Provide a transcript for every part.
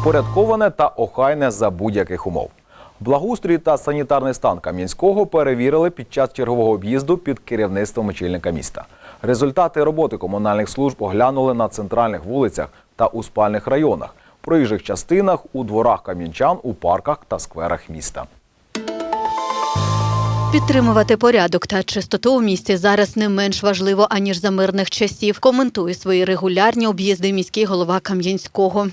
впорядковане та охайне за будь-яких умов. Благоустрій та санітарний стан Кам'янського перевірили під час чергового об'їзду під керівництвом очільника міста. Результати роботи комунальних служб оглянули на центральних вулицях та у спальних районах, проїжджих частинах, у дворах кам'янчан, у парках та скверах міста. Підтримувати порядок та чистоту у місті зараз не менш важливо аніж за мирних часів. Коментує свої регулярні об'їзди міський голова Кам'янського.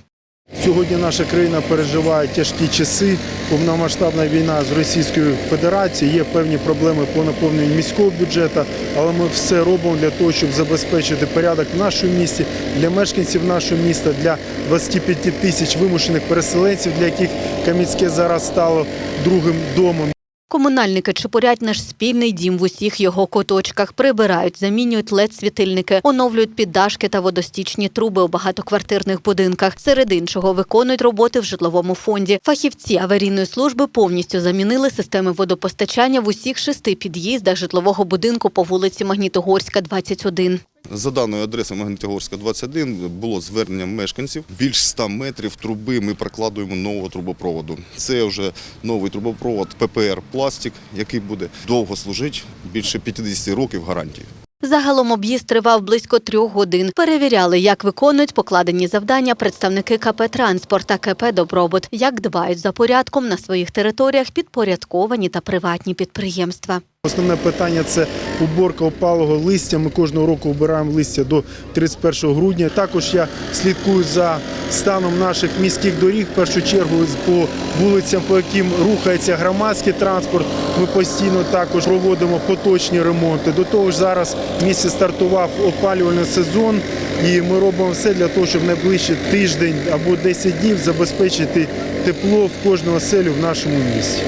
Сьогодні наша країна переживає тяжкі часи. Повномасштабна війна з Російською Федерацією. Є певні проблеми по наповненню міського бюджету, але ми все робимо для того, щоб забезпечити порядок в нашому місті, для мешканців нашого міста, для 25 тисяч вимушених переселенців, для яких Кам'янське зараз стало другим домом. Комунальники чепурять наш спільний дім в усіх його куточках, прибирають, замінюють лед-світильники, оновлюють піддашки та водостічні труби у багатоквартирних будинках. Серед іншого виконують роботи в житловому фонді. Фахівці аварійної служби повністю замінили системи водопостачання в усіх шести під'їздах житлового будинку по вулиці Магнітогорська, 21. За даною адресою Магнітогорська 21 було звернення мешканців. Більш 100 метрів труби ми прокладуємо нового трубопроводу. Це вже новий трубопровод ППР Пластик, який буде довго служити, більше 50 років гарантії. Загалом об'їзд тривав близько трьох годин. Перевіряли, як виконують покладені завдання представники КП «Транспорт» та КП «Добробут», як дбають за порядком на своїх територіях підпорядковані та приватні підприємства. Основне питання це уборка опалого листя. Ми кожного року обираємо листя до 31 грудня. Також я слідкую за станом наших міських доріг. В першу чергу по вулицям, по яким рухається громадський транспорт. Ми постійно також проводимо поточні ремонти. До того ж, зараз в місті стартував опалювальний сезон, і ми робимо все для того, щоб найближчий тиждень або 10 днів забезпечити тепло в кожну оселю в нашому місті.